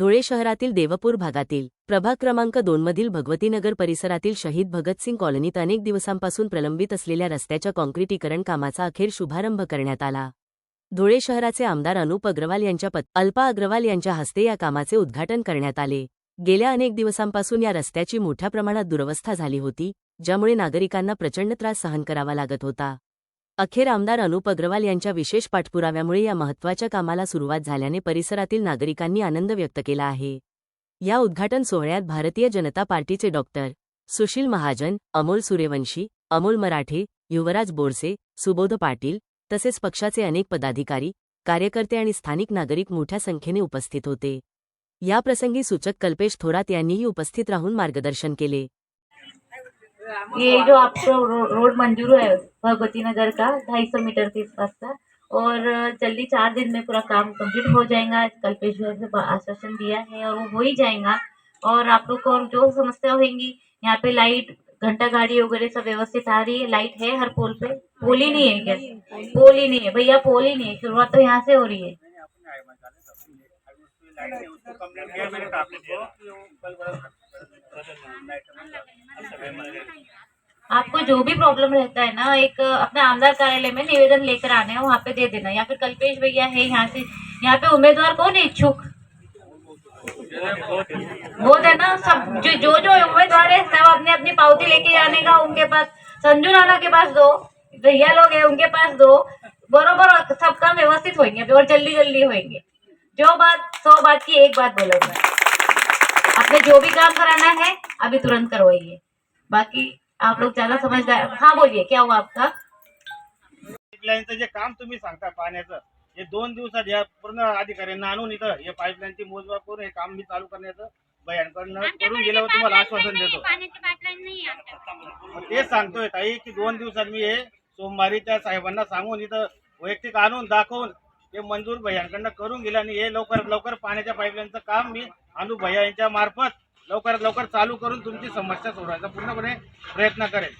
धुळे शहरातील देवपूर भागातील प्रभाग क्रमांक दोनमधील भगवतीनगर परिसरातील शहीद भगतसिंग कॉलनीत अनेक दिवसांपासून प्रलंबित असलेल्या रस्त्याच्या काँक्रिटीकरण कामाचा अखेर शुभारंभ करण्यात आला. धुळे शहराचे आमदार अनुप अग्रवाल यांच्या पत अल्पा अग्रवाल यांच्या हस्ते या कामाचे उद्घाटन करण्यात आले. गेल्या अनेक दिवसांपासून या रस्त्याची मोठ्या प्रमाणात दुरवस्था झाली होती ज्यामुळे नागरिकांना प्रचंड त्रास सहन करावा लागत होता. अखेर आमदार अनुप अग्रवाल यांच्या विशेष पाठपुराव्यामुळे या महत्त्वाच्या कामाला सुरुवात झाल्याने परिसरातील नागरिकांनी आनंद व्यक्त केला आहे. या उद्घाटन सोहळ्यात भारतीय जनता पार्टीचे डॉक्टर सुशील महाजन अमोल सूर्यवंशी अमोल मराठे युवराज बोरसे सुबोध पाटील तसेच पक्षाचे अनेक पदाधिकारी कार्यकर्ते आणि स्थानिक नागरिक मोठ्या संख्येने उपस्थित होते. याप्रसंगी सूचक कल्पेश थोरात यांनीही उपस्थित राहून मार्गदर्शन केले. ये जो आपको रोड मंजूर है भगवती नगर का ढाई सौ मीटर के आसपास का। और जल्दी चार दिन में पूरा काम कंप्लीट हो जाएगा। कल्पेश्वर से आश्वासन दिया है और वो हो ही जाएगा। और आप लोग को और जो समस्या होगी, यहाँ पे लाइट, घंटा गाड़ी वगैरह सब व्यवस्थित आ रही है। लाइट है हर पोल पे। पोल ही नहीं है क्या? पोल ही नहीं है। भैया, पोल ही नहीं है। शुरुआत तो यहाँ से हो रही है। आपको जो भी प्रॉब्लम रहता है ना, एक, अपने आमदार कार्यालय में निवेदन लेकर आना है, वहाँ पे दे देना। या फिर कल्पेश भैया है यहाँ से। यहाँ पे उम्मीदवार कौन है इच्छुक? वो है ना, सब, जो जो जो उम्मीदवार है, सब अपनी अपनी पावती लेके जाने का उनके पास, संजू राणा के पास दो, भैया लोग है, उनके पास दो, बरोबर सब काम व्यवस्थित होंगे और जल्दी जल्दी होंगे जो बात, सौ बात की एक बात बोलो आपने जो भी काम कराना है, अभी तुरंत करवाइए। बाकी आप लोग ज्यादा समझदार हाँ बोलिए क्या हुआ आपका? पाईपलाईनचं जे काम तुम्ही सांगता पाण्याचं हे दोन दिवसात या पूर्ण अधिकाऱ्यांना आणून इथं हे पाईपलाईनची मोजमाप करून हे काम मी चालू करण्याचं बयानकडनं करून गेल्यावर तुम्हाला आश्वासन देतो. तेच सांगतोय ताई की दोन दिवसात मी हे सोमवारी त्या साहेबांना सांगून इथं वैयक्तिक आणून दाखवून ते मंजूर भैयांकडनं करून गेलं आणि हे लवकरात लवकर पाण्याच्या पाईपलाईनचं काम मी अनु भैया यांच्या मार्फत लवकरात लवकर चालू करून तुमची समस्या सोडवायचा. पूर्णपणे प्रयत्न करेन.